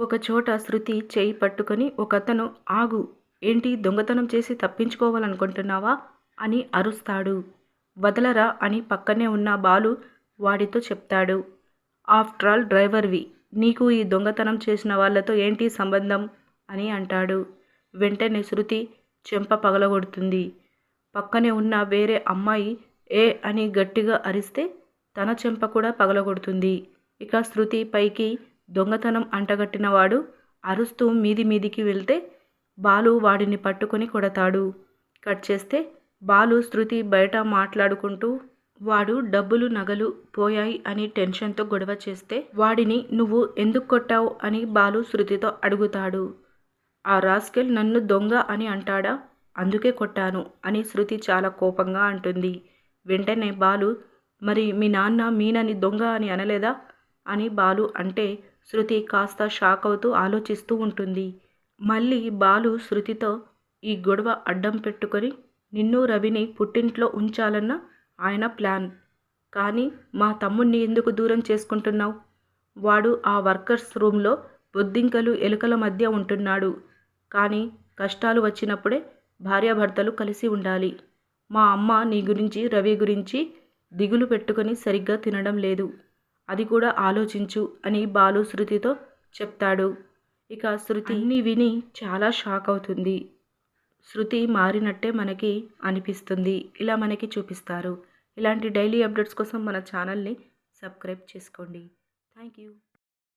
ఒకచోట శృతి చేయి పట్టుకొని ఒకతను ఆగు ఏంటి దొంగతనం చేసి తప్పించుకోవాలనుకుంటున్నావా? అని అరుస్తాడు. వదలరా అని పక్కనే ఉన్న బాలు వాడితో చెప్తాడు. ఆఫ్టర్ ఆల్ డ్రైవర్వి నీకు ఈ దొంగతనం చేసిన వాళ్ళతో ఏంటి సంబంధం? అని అంటాడు. వెంటనే శృతి చెంప పగలగొడుతుంది. పక్కనే ఉన్న వేరే అమ్మాయి ఏ అని గట్టిగా అరిస్తే తన చెంప కూడా పగలగొడుతుంది. ఇక శృతి పైకి దొంగతనం అంటగట్టినవాడు అరుస్తూ మీది మీదికి వెళ్తే బాలు వాడిని పట్టుకొని కొడతాడు. కట్ చేస్తే బాలు శృతి బయట మాట్లాడుకుంటూ వాడు డబ్బులు నగలు పోయాయి అని టెన్షన్తో గొడవ చేస్తే వాడిని నువ్వు ఎందుకు కొట్టావు? అని బాలు శృతితో అడుగుతాడు. ఆ రాస్కెల్ నన్ను దొంగ అని అంటాడా? అందుకే కొట్టాను అని శృతి చాలా కోపంగా అంటుంది. వెంటనే బాలు మరి మీ నాన్న మీనని దొంగ అని అనలేదా? అని బాలు అంటే శృతి కాస్త షాక్ అవుతూ ఆలోచిస్తూ ఉంటుంది. మళ్ళీ బాలు శృతితో ఈ గొడవ అడ్డం పెట్టుకొని నిన్ను రవిని పుట్టింట్లో ఉంచాలన్న ఆయన ప్లాన్. కానీ మా తమ్ముణ్ణి ఎందుకు దూరం చేసుకుంటున్నావు? వాడు ఆ వర్కర్స్ రూమ్లో బొద్దింకలు ఎలుకల మధ్య ఉంటున్నాడు. కానీ కష్టాలు వచ్చినప్పుడే భార్యాభర్తలు కలిసి ఉండాలి. మా అమ్మ నీ గురించి రవి గురించి దిగులు పెట్టుకొని సరిగ్గా తినడం లేదు. అది కూడా ఆలోచించు అని బాలు శృతితో చెప్తాడు. ఇక శృతి విని చాలా షాక్ అవుతుంది. శృతి మారినట్టే మనకి అనిపిస్తుంది. ఇలా మనకి చూపిస్తారు. ఇలాంటి డైలీ అప్డేట్స్ కోసం మన ఛానల్ని సబ్స్క్రైబ్ చేసుకోండి. Thank you.